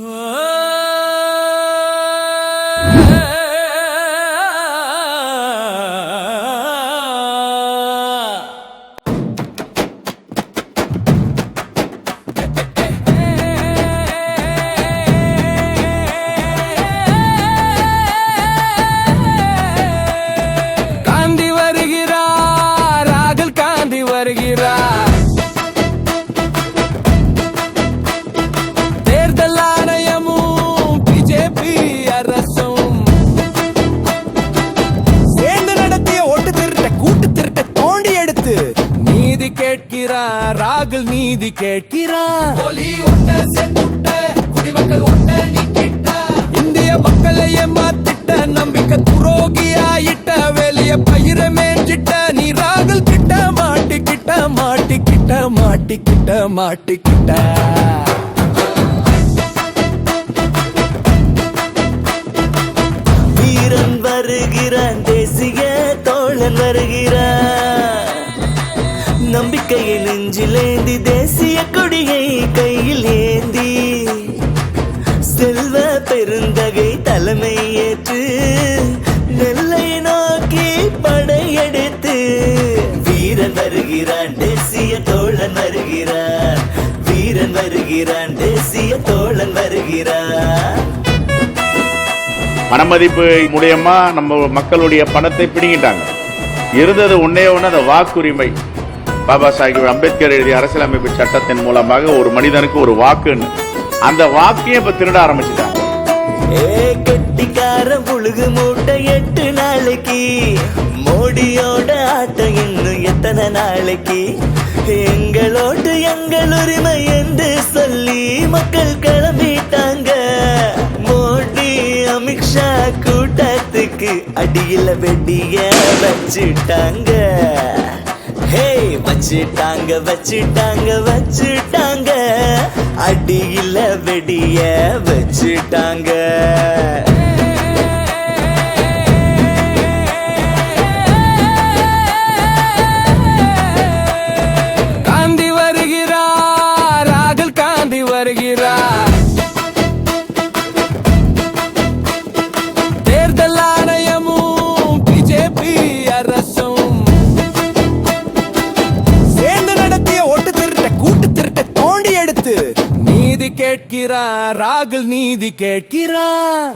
Oh. கேட்கிறார் ராகுல் நீதி கேட்கிறார். இந்திய மக்களை ஏமாத்திட்ட நம்பிக்கை துரோகியாயிட்ட வேலைய பயிர மேஞ்சிட்ட நீ ராகுல் கிட்ட மாட்டிக்கிட்ட மாட்டிக்கிட்ட மாட்டிக்கிட்ட மாட்டிக்கிட்ட. வீரன் வருகிறான் தேசிய தோழன் வருகிறான். நம்பிக்கையை நெஞ்சிலேந்தி தேசிய கொடியை கையில் ஏந்தி செல்வ பெருந்தகை தலைமை ஏற்று நெல்லை நோக்கி படையெடுத்து வீரன் வருகிறான் தேசிய தோழன் வருகிறான் வீரன் வருகிறான் தேசிய தோழன் வருகிறான் பணமதிப்பு மூலியமா நம்ம மக்களுடைய பணத்தை பிடிங்கிட்டாங்க. இருந்தது ஒன்னே ஒன்று அந்த வாக்குரிமை. பாபா சாஹிப் அம்பேத்கர் எழுதிய அரசியலமைப்பு சட்டத்தின் மூலமாக ஒரு மனிதனுக்கு ஒரு வாக்குன்னு. அந்த வாக்கையும் இப்ப திருட ஆரம்பிச்சுட்டாங்க. ஏ கெட்டிக்கார புழுகு மூட்டை எட்டு நாளைக்கு. மோடியோட ஆட்டம் இன்னும் எத்தனை நாளைக்கு? எங்களோடு எங்கள் உரிமை என்று சொல்லி மக்கள் கிளம்பிட்டாங்க. மோடி அமித்ஷா கூட்டத்துக்கு அடியில வெட்டிய வச்சுட்டாங்க. ஹே வச்சுட்டாங்க வச்சுட்டாங்க வச்சுட்டாங்க. அடியில் வெடிய வச்சுட்டாங்க. கேட்கிறார் ராகுல் நீதி கேட்கிறார்.